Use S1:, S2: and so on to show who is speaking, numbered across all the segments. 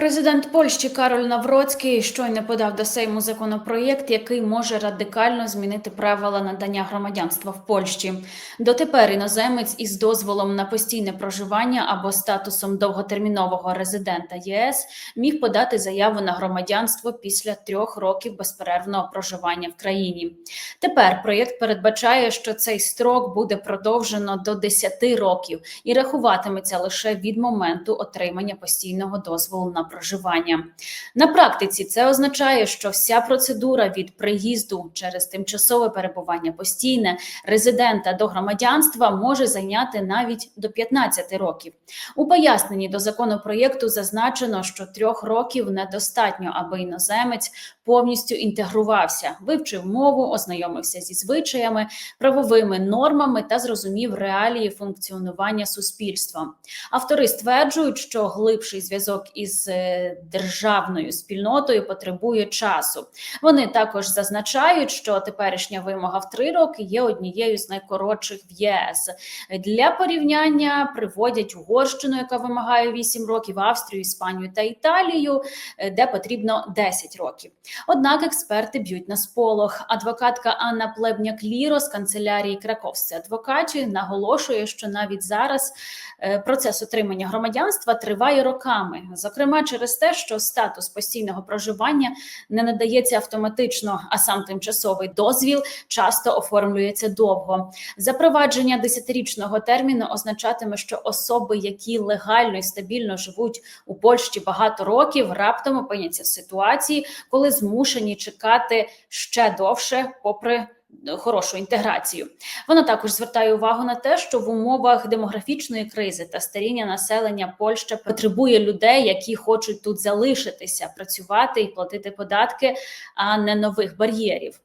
S1: Президент Польщі Кароль Навроцький щойно подав до Сейму законопроєкт, який може радикально змінити правила надання громадянства в Польщі. Дотепер іноземець із дозволом на постійне проживання або статусом довготермінового резидента ЄС міг подати заяву на громадянство після трьох років безперервного проживання в країні. Тепер проєкт передбачає, що цей строк буде продовжено до 10 років і рахуватиметься лише від моменту отримання постійного дозволу на проживання. На практиці це означає, що вся процедура від приїзду через тимчасове перебування постійне резидента до громадянства може зайняти навіть до 15 років. У поясненні до законопроєкту зазначено, що трьох років недостатньо, аби іноземець повністю інтегрувався, вивчив мову, ознайомився зі звичаями, правовими нормами та зрозумів реалії функціонування суспільства. Автори стверджують, що глибший зв'язок із е, державною спільнотою потребує часу. Вони також зазначають, що теперішня вимога в три роки є однією з найкоротших в ЄС. Для порівняння приводять Угорщину, яка вимагає 8 років, Австрію, Іспанію та Італію, е, де потрібно 10 років. Однак експерти б'ють на сполох. Адвокатка Анна Плебняк-Ліро з канцелярії Краковської адвокатів наголошує, що навіть зараз е, процес отримання громадянства триває роками, зокрема через те, що статус постійного проживання не надається автоматично, а сам тимчасовий дозвіл часто оформлюється довго. Запровадження десятирічного терміну означатиме, що особи, які легально і стабільно живуть у Польщі багато років, раптом опиняться в ситуації, коли змушені чекати ще довше, попри хорошу інтеграцію. Вона також звертає увагу на те, що в умовах демографічної кризи та старіння населення Польща потребує людей, які хочуть тут залишитися, працювати і платити податки, а не нових бар'єрів.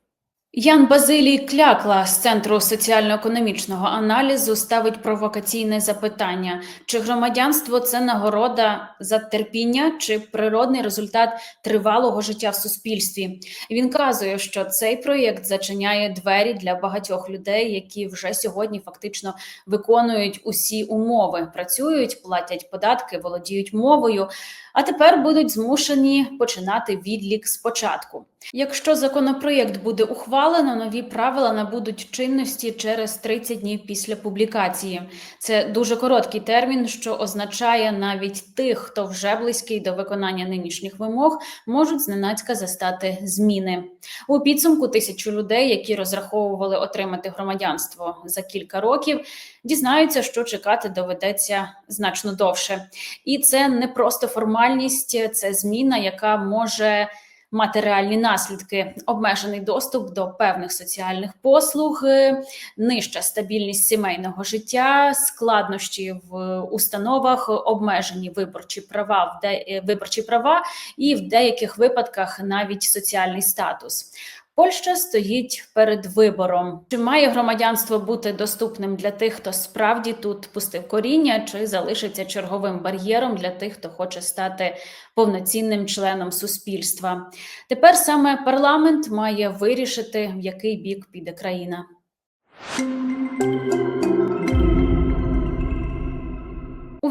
S1: Ян Базилій Клякла з центру соціально-економічного аналізу ставить провокаційне запитання: чи громадянство це нагорода за терпіння, чи природний результат тривалого життя в суспільстві? Він казує, що цей проєкт зачиняє двері для багатьох людей, які вже сьогодні фактично виконують усі умови, працюють, платять податки, володіють мовою. А тепер будуть змушені починати відлік спочатку. Якщо законопроєкт буде ухвалено, нові правила набудуть чинності через 30 днів після публікації. Це дуже короткий термін, що означає навіть тих, хто вже близький до виконання нинішніх вимог, можуть зненацька застати зміни. У підсумку тисячу людей, які розраховували отримати громадянство за кілька років, дізнаються, що чекати доведеться значно довше. І це не просто формальність, це зміна, яка може мати реальні наслідки: обмежений доступ до певних соціальних послуг, е, нижча стабільність сімейного життя, складнощі в установах, обмежені виборчі права, в е, виборчі права, і в деяких випадках навіть соціальний статус. Польща стоїть перед вибором: чи має громадянство бути доступним для тих, хто справді тут пустив коріння, чи залишиться черговим бар'єром для тих, хто хоче стати повноцінним членом суспільства? Тепер саме парламент має вирішити, в який бік піде країна.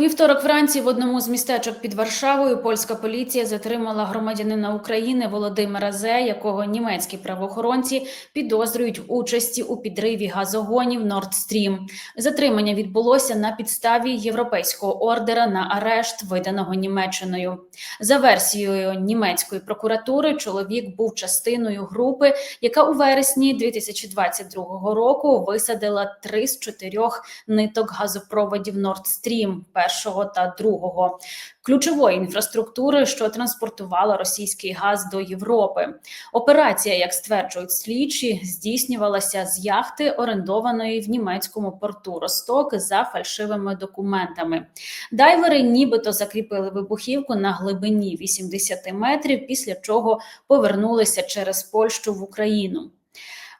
S1: Вівторок вранці в одному з містечок під Варшавою польська поліція затримала громадянина України Володимира Зе, якого німецькі правоохоронці підозрюють в участі у підриві газогонів Nord Stream. Затримання відбулося на підставі європейського ордера на арешт, виданого Німеччиною. За версією німецької прокуратури, чоловік був частиною групи, яка у вересні 2022 року висадила три з чотирьох ниток газопроводів Nord Stream першого та другого ключової інфраструктури, що транспортувала російський газ до Європи. Операція, як стверджують слідчі, здійснювалася з яхти, орендованої в німецькому порту Росток за фальшивими документами. Дайвери нібито закріпили вибухівку на глибині 80 метрів, після чого повернулися через Польщу в Україну.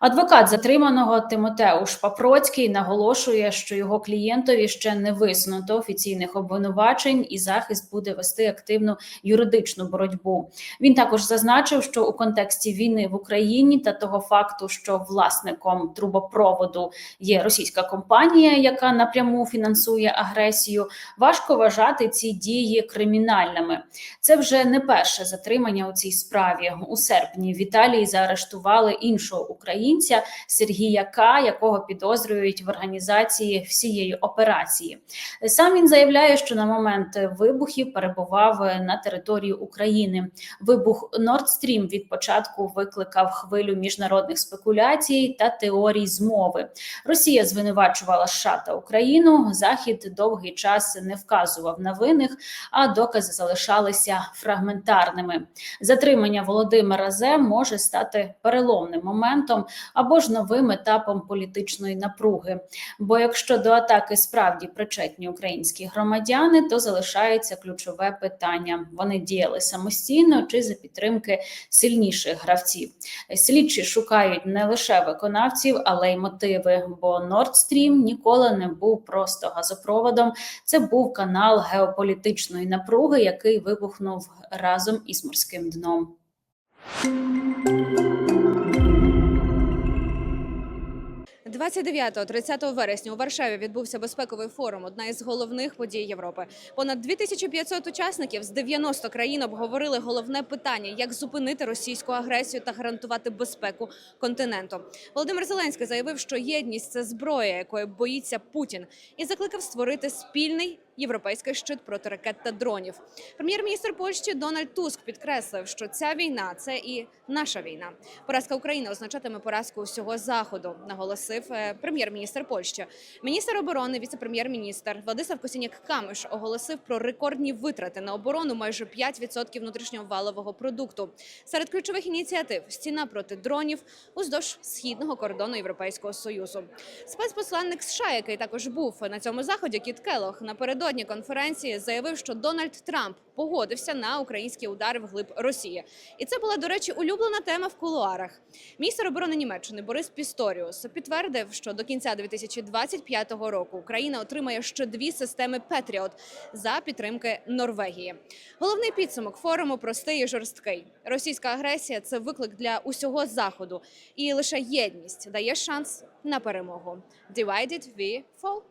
S1: Адвокат затриманого Тимотеуш Папроцький наголошує, що його клієнтові ще не висунуто офіційних обвинувачень, і захист буде вести активну юридичну боротьбу. Він також зазначив, що у контексті війни в Україні та того факту, що власником трубопроводу є російська компанія, яка напряму фінансує агресію, важко вважати ці дії кримінальними. Це вже не перше затримання у цій справі. У серпні в Італії заарештували іншого українця Сергія К, якого підозрюють в організації всієї операції. Сам він заявляє, що на момент вибухів перебував на території України. Вибух Nord Stream від початку викликав хвилю міжнародних спекуляцій та теорій змови. Росія звинувачувала США та Україну. Захід довгий час не вказував на винних, а докази залишалися фрагментарними. Затримання Володимира Зе може стати переломним моментом або ж новим етапом політичної напруги. Бо якщо до атаки справді причетні українські громадяни, то залишається ключове питання: вони діяли самостійно чи за підтримки сильніших гравців. Слідчі шукають не лише виконавців, але й мотиви. Бо Nord Stream ніколи не був просто газопроводом. Це був канал геополітичної напруги, який вибухнув разом із морським дном.
S2: 29-30 вересня у Варшаві відбувся безпековий форум, одна із головних подій Європи. Понад 2500 учасників з 90 країн обговорили головне питання: як зупинити російську агресію та гарантувати безпеку континенту. Володимир Зеленський заявив, що єдність це зброя, якої боїться Путін, і закликав створити спільний європейський щит проти ракет та дронів. Прем'єр-міністр Польщі Дональд Туск підкреслив, що ця війна це і наша війна. Поразка України означатиме поразку усього заходу, наголосив е, прем'єр-міністр Польщі. Міністр оборони, віце-прем'єр-міністр Владислав Косіняк-Камиш оголосив про рекордні витрати на оборону майже 5% внутрішнього валового продукту. Серед ключових ініціатив стіна проти дронів уздовж східного кордону Європейського союзу. Спецпосланник США, який також був на цьому заході, Кіт Келох, напередодні конференції заявив, що Дональд Трамп погодився на українські удари вглиб Росії, і це була, до речі, улюблена тема в кулуарах. Міністр оборони Німеччини Борис Пісторіус підтвердив, що до кінця 2025 року Україна отримає ще дві системи Петріот за підтримки Норвегії. Головний підсумок форуму простий і жорсткий. Російська агресія це виклик для усього заходу, і лише єдність дає шанс на перемогу. Divided we fall.